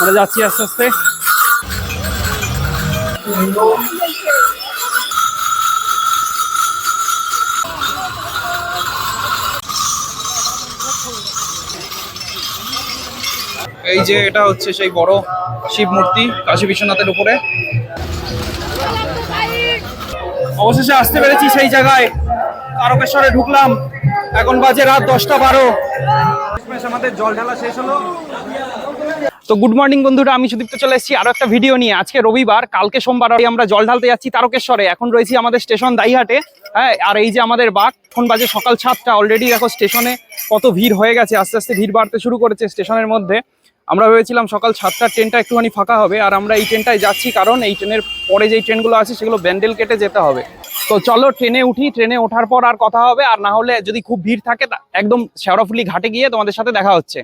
আমরা যাচ্ছি আস্তে আস্তে। এই যে এটা হচ্ছে সেই বড় শিব মূর্তি কাশী বিশ্বনাথের উপরে। অবশেষে আসতে পেরেছি সেই জায়গায়। তারকেশ্বরে ঢুকলাম। এখন বাজে রাত দশটা বারো। আমাদের জল ঢালা শেষ হলো। তো গুড মর্নিং বন্ধুরা, আমি সুদীপ্ত চলে এসেছি আরও একটা ভিডিও নিয়ে। আজকে রবিবার, কালকে সোমবার আমরা জল ঢালতে যাচ্ছি তারকেশ্বরে। এখন রয়েছি আমাদের স্টেশন দাইহাটে হ্যাঁ আর এই যে আমাদের বাঘ, এখন বাজে সকাল সাতটা। অলরেডি দেখো স্টেশনে কত ভিড় হয়ে গেছে, আস্তে আস্তে ভিড় বাড়তে শুরু করেছে স্টেশনের মধ্যে। আমরা ভেবেছিলাম সকাল সাতটার ট্রেনটা একটুখানি ফাঁকা হবে, আর আমরা এই ট্রেনটায় যাচ্ছি কারণ এই ট্রেনের পরে যেই ট্রেনগুলো আছে সেগুলো ব্যান্ডেল কেটে যেতে হবে। তো চলো ট্রেনে উঠি ট্রেনে ওঠার পর আর কথা হবে আর না হলে যদি খুব ভিড় থাকে তা একদম শেওড়াফুলি ঘাটে গিয়ে তোমাদের সাথে দেখা হচ্ছে।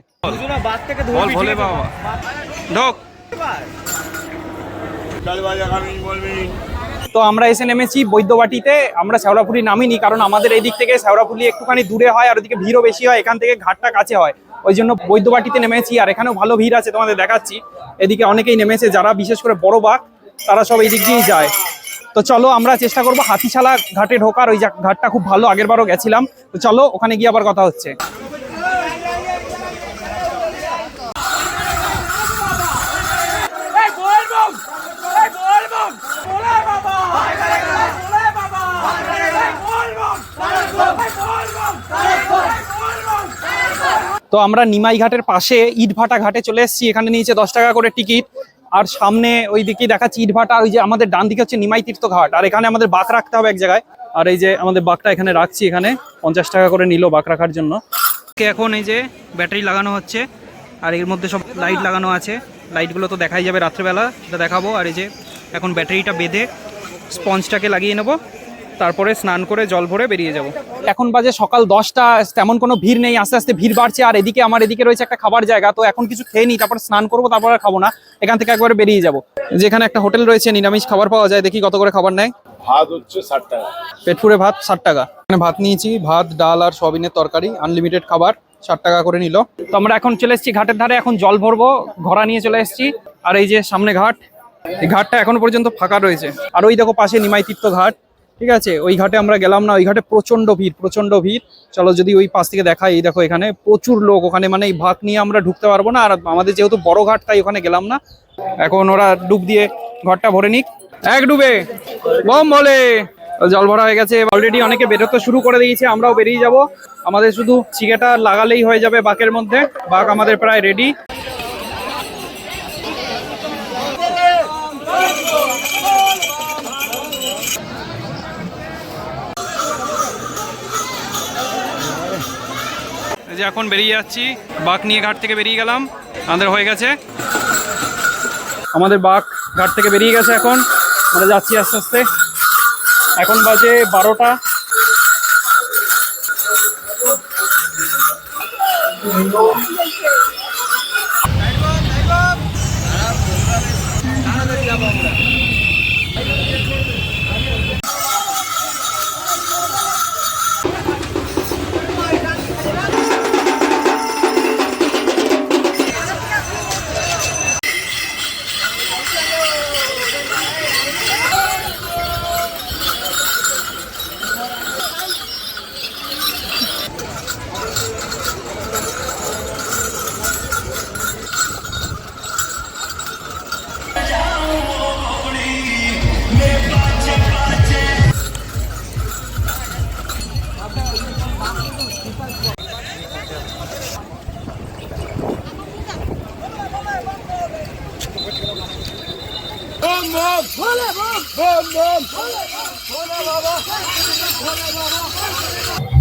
তো আমরা এসে নেমেছি বৈদ্যবাটিতে আমরা শ্যাওড়াফুলি নামিনি কারণ আমাদের এই দিক থেকে শ্যাওড়াফুলি একটুখানি দূরে হয় আর ওদিকে ভিড়ও বেশি হয় এখান থেকে ঘাটটা কাছে হয়। ওই জন্য বৈদ্যবাটিতে নেমেছি আর এখানেও ভালো ভিড় আছে তোমাদের দেখাচ্ছি। এদিকে অনেকেই নেমেছে যারা বিশেষ করে বড় বাঘ তারা সব এই দিক দিয়েই যায়। তো চলো আমরা চেষ্টা করব হাতিশালা ঘাটে ঢোকার, ওই ঘাটটা খুব ভালো আগের বারও গেছিলাম। তো চলো, ওখানে গিয়ে আবার কথা হচ্ছে। তো আমরা নিমাই ঘাটের পাশে ইটভাটা ঘাটে চলে এসেছি। এখানে নিয়েছে দশ টাকা করে টিকিট। আর সামনে ওই দিকে দেখাচ্ছি ইটভাটা ওই যে আমাদের ডান দিকে হচ্ছে নিমাই তীর্থ ঘাট, আর এখানে আমাদের বাঁক রাখতে হবে এক জায়গায়। আর এই যে আমাদের বাঁকটা এখানে রাখছি এখানে, পঞ্চাশ টাকা করে নিল বাঁক রাখার জন্য। এখন এই যে ব্যাটারি লাগানো হচ্ছে, আর এর মধ্যে সব লাইট লাগানো আছে। লাইটগুলো তো দেখাই যাবে রাত্রেবেলা, সেটা দেখাবো। আর এই যে এখন ব্যাটারিটা বেঁধে স্পঞ্জটাকে লাগিয়ে নেব। তারপরে স্নান করে জল ভরে বেরিয়ে যাব। এখন বাজে সকাল দশটা তেমন কোনো ভিড় নেই আস্তে আস্তে ভিড় বাড়ছে আর এদিকে আমার এদিকে রয়েছে একটা খাবার জায়গা তো এখন কিছু খেয়ে নিই তারপর স্নান করব তারপর আর খাব না এখান থেকে একবারে বেরিয়ে যাব। যেখানে একটা হোটেল রয়েছে নিরামিষ খাবার পাওয়া যায় দেখি কত করে খাবার নেয়। ভাত হচ্ছে ষাট টাকা। পেট ফুরে ভাত ষাট টাকা। এখানে ভাত নিয়েছি ভাত ডাল আর সয়াবিনের তরকারি আনলিমিটেড খাবার ষাট টাকা করে নিল। তো আমরা এখন চলে এসেছি ঘাটের ধারে এখন জল ভরবো ঘোড়া নিয়ে চলে এসেছি আর এই যে সামনে ঘাট এই ঘাটটা এখনও পর্যন্ত ফাঁকা রয়েছে। আর ওই দেখো পাশে নিমাই তীর্থ ঘাট ঠিক আছে? ওই ঘাটে আমরা গেলাম না, ওই ঘাটে প্রচণ্ড ভিড় প্রচণ্ড ভিড়। চলো যদি ওই পাশ থেকে দেখাই, এই দেখো এখানে প্রচুর লোক, ওখানে মানে এই ভাগ নিয়ে আমরা ঢুকতে পারব না। আর আমাদের যেহেতু বড় ঘাট, তাই ওখানে গেলাম না। এখন ওরা ডুব দিয়ে ঘরটা ভরে নিক। এক ডুবে, বম বলে। জল ভরা হয়ে গেছে অলরেডি অনেকে বেরোতে শুরু করে দিয়েছে, আমরাও বেরিয়ে যাব। আমাদের শুধু চিকেটা লাগালেই হয়ে যাবে বাকের মধ্যে। বাঘ আমাদের প্রায় রেডি যে এখন বেরিয়ে যাচ্ছি, বাঘ নিয়ে ঘাট থেকে বেরিয়ে গেলাম, আমাদের হয়ে গেছে। আমাদের বাঘ ঘাট থেকে বেরিয়ে গেছে এখন, আমরা যাচ্ছি আস্তে আস্তে। এখন বাজে বারোটা।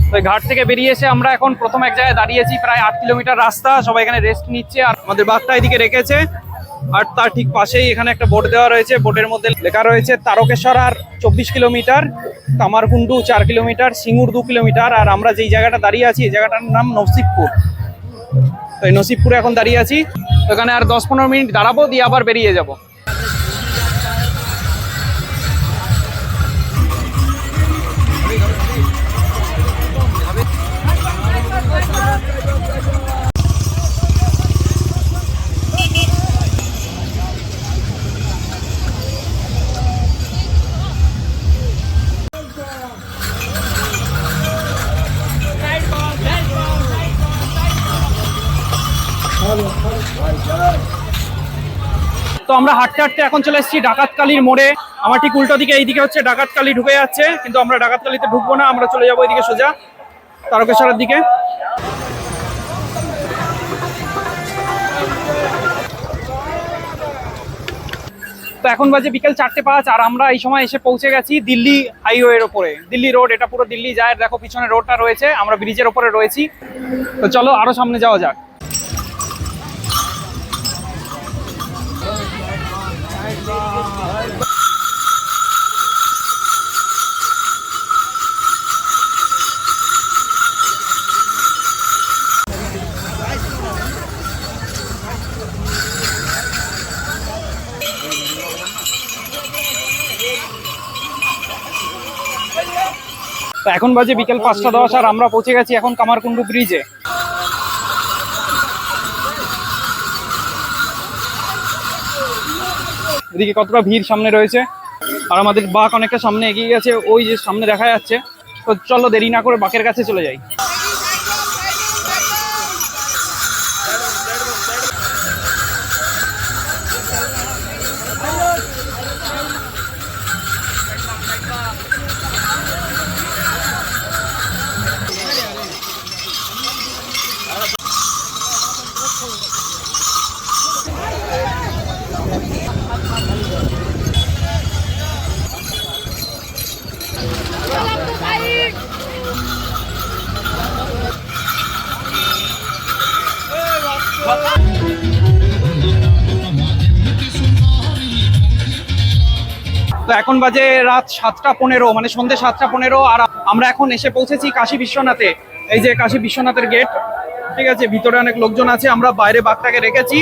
তো এই ঘাট থেকে বেরিয়ে এসে আমরা এখন প্রথম এক জায়গায় দাঁড়িয়েছি, প্রায় আট কিলোমিটার রাস্তা, সবাই এখানে রেস্ট নিচ্ছে আর আমাদের বাঘটা এদিকে রেখেছে আর তার ঠিক পাশেই এখানে একটা বোর্ড দেওয়া রয়েছে বোর্ডের মধ্যে লেখা রয়েছে তারকেশ্বর আর চব্বিশ কিলোমিটার কামারকুন্ডু চার কিলোমিটার, সিঙ্গুর দু কিলোমিটার আর আমরা যেই জায়গাটা দাঁড়িয়ে আছি, এই জায়গাটার নাম নসিবপুর। তো এই নসিবপুরে এখন দাঁড়িয়ে আছি। এখানে আর দশ পনেরো মিনিট দাঁড়াবো, দিয়ে আবার বেরিয়ে যাব। তো আমরা হাঁটতে হাঁটতে এখন চলে এসেছি ডাকাতকালীর মোড়ে। আমার ঠিক উল্টো দিকে, এইদিকে হচ্ছে ডাকাতকালী ঢুকে যাচ্ছে, কিন্তু আমরা ডাকাতকালীতে ঢুকবো না, আমরা চলে যাব এইদিকে সোজা তারকেশ্বরের দিকে। তো এখন বাজে বিকেল চারটে পাঁচ, আর আমরা এই সময় এসে পৌঁছে গেছি দিল্লি হাইওয়ের ওপরে। দিল্লি রোড, এটা পুরো দিল্লি যায়, দেখো পিছনে রোডটা রয়েছে, আমরা ব্রিজের ওপরে রয়েছি। তো চলো আরও সামনে যাওয়া যাক। তো এখন বাজে বিকেল পাঁচটা দশ আর আমরা পৌঁছে গেছি এখন কামারকুণ্ডু ব্রিজে। এদিকে কতটা ভিড় সামনে রয়েছে, আর আমাদের বাঘ অনেকটা সামনে এগিয়ে গেছে, ওই যে সামনে দেখা যাচ্ছে। তো চলো দেরি না করে বাকের কাছে চলে যাই। তো এখন বাজে রাত সাতটা পনেরো মানে সন্ধ্যে সাতটা পনেরো, আর আমরা এখন এসে পৌঁছেছি কাশী বিশ্বনাথে। এই যে কাশী বিশ্বনাথের গেট ঠিক আছে, ভিতরে অনেক লোকজন আছে, আমরা বাইরে বাঘটাকে রেখেছি।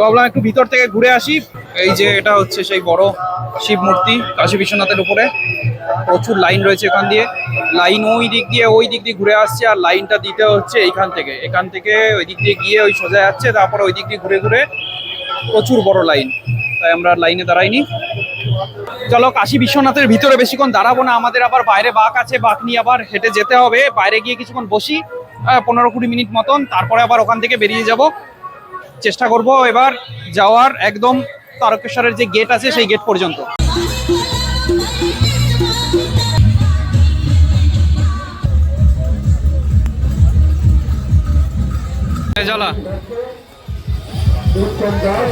ভাবলাম একটু ভিতর থেকে ঘুরে আসি। এই যে এটা হচ্ছে সেই বড় শিব মূর্তি কাশী বিশ্বনাথের উপরে। প্রচুর লাইন রয়েছে এখান দিয়ে। লাইন ওই দিক দিয়ে, ওই দিক দিয়ে ঘুরে আসছে আর লাইনটা দিতে হচ্ছে এইখান থেকে। এখান থেকে ওই দিক দিয়ে গিয়ে ওই সোজা যাচ্ছে, তারপর ওই দিক দিয়ে ঘুরে ঘুরে প্রচুর বড় লাইন। তাই আমরা লাইনে দাঁড়াইনি। চলো, কাশী বিশ্বনাথের ভিতরে বেশিক্ষণ দাঁড়াবো না, আমাদের আবার বাইরে বাঘ আছে, বাঘ নিয়ে আবার হেঁটে যেতে হবে। বাইরে গিয়ে কিছুক্ষণ বসি পনেরো কুড়ি মিনিট মতন, তারপরে আবার ওখান থেকে বেরিয়ে যাব। চেষ্টা করব এবার যাওয়ার একদম তারকেশ্বরের যে গেট আছে, সেই গেট পর্যন্ত। জ্বালা। উত্তম দাস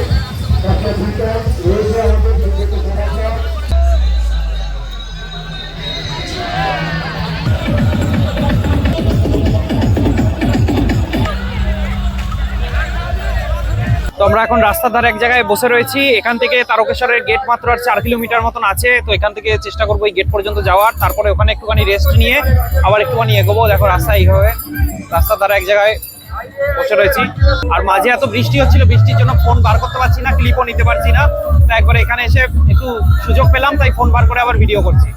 আমরা এখন রাস্তার ধারে এক জায়গায় বসে রয়েছি। এখান থেকে তারকেশ্বরের গেট মাত্র আর চার কিলোমিটার মতন আছে। তো এখান থেকে চেষ্টা করব এই গেট পর্যন্ত যাওয়ার। তারপরে ওখানে একটুখানি রেস্ট নিয়ে আবার একটুখানি এগোবো। দেখো রাস্তা এইভাবে রাস্তার ধারে এক জায়গায় বসে রয়েছি। আর মাঝে এত বৃষ্টি হচ্ছিল, বৃষ্টির জন্য ফোন বার করতে পারছি না ক্লিপও নিতে পারছি না। তাই একবার এখানে এসে একটু সুযোগ পেলাম, তাই ফোন বার করে আবার ভিডিও করছি।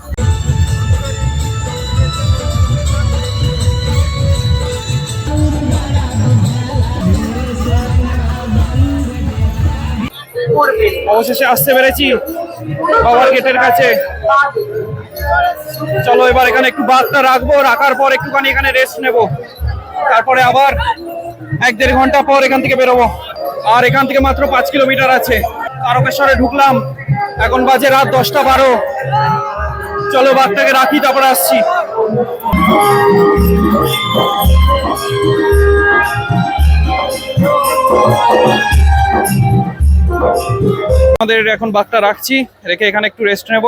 অবশেষে আসতে পেরেছি বাবার গেটের কাছে। চলো এবার এখানে একটু বাসটা রাখব, রাখার পর একটুখানি এখানে রেস্ট নেব। তারপরে আবার এক দেড় ঘণ্টা পর এখান থেকে বেরোবো। আর এখান থেকে মাত্র পাঁচ কিলোমিটার আছে। তারকেশ্বরে ঢুকলাম। এখন বাজে রাত দশটা বারো। চলো বাঘটাকে রাখি, তারপরে আসছি। আমাদের এখন বাঘটা রাখছি, রেখে এখানে একটু রেস্ট নেব।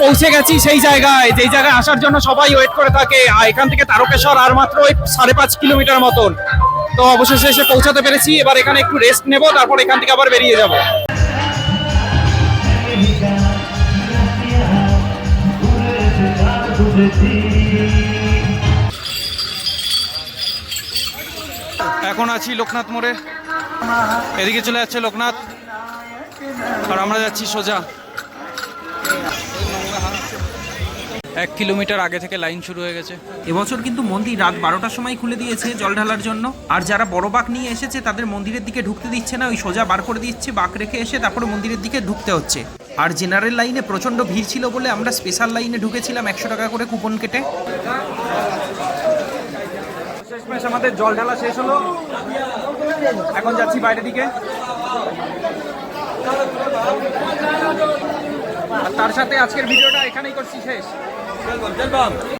পৌঁছে গেছি সেই জায়গায়, যেই জায়গায় আসার জন্য সবাই ওয়েট করে থাকে। আর এখান থেকে তারকেশ্বর আর মাত্র ওই সাড়ে পাঁচ কিলোমিটার মতন। তো অবশেষে এসে পৌঁছাতে পেরেছি, এবার এখানে একটু রেস্ট নেব, তারপর এখান থেকে আবার বেরিয়ে যাব। এখন আছি লোকনাথ মোড়ে। এদিকে চলে যাচ্ছে লোকনাথ। আর আমরা যাচ্ছি সোজা। এক কিলোমিটার আগে থেকে লাইন শুরু হয়ে গেছে। এবছর কিন্তু মন্দির রাত বারোটার সময় খুলে দিয়েছে জল ঢালার জন্য। আর যারা বড় বাঘ নিয়ে এসেছে, তাদের মন্দিরের দিকে ঢুকতে দিচ্ছে না, ওই সোজা বার করে দিচ্ছে বাঘ রেখে এসে তারপরে মন্দিরের দিকে ঢুকতে হচ্ছে। আর জেনারেল লাইনে প্রচণ্ড ভিড় ছিল বলে আমরা স্পেশাল লাইনে ঢুকেছিলাম একশো টাকা করে কুপন কেটে। আমাদের জল ঢালা শেষ হলো। এখন যাচ্ছি বাইরের দিকে। আর তার সাথে আজকের ভিডিওটা এখানেই করছি শেষ।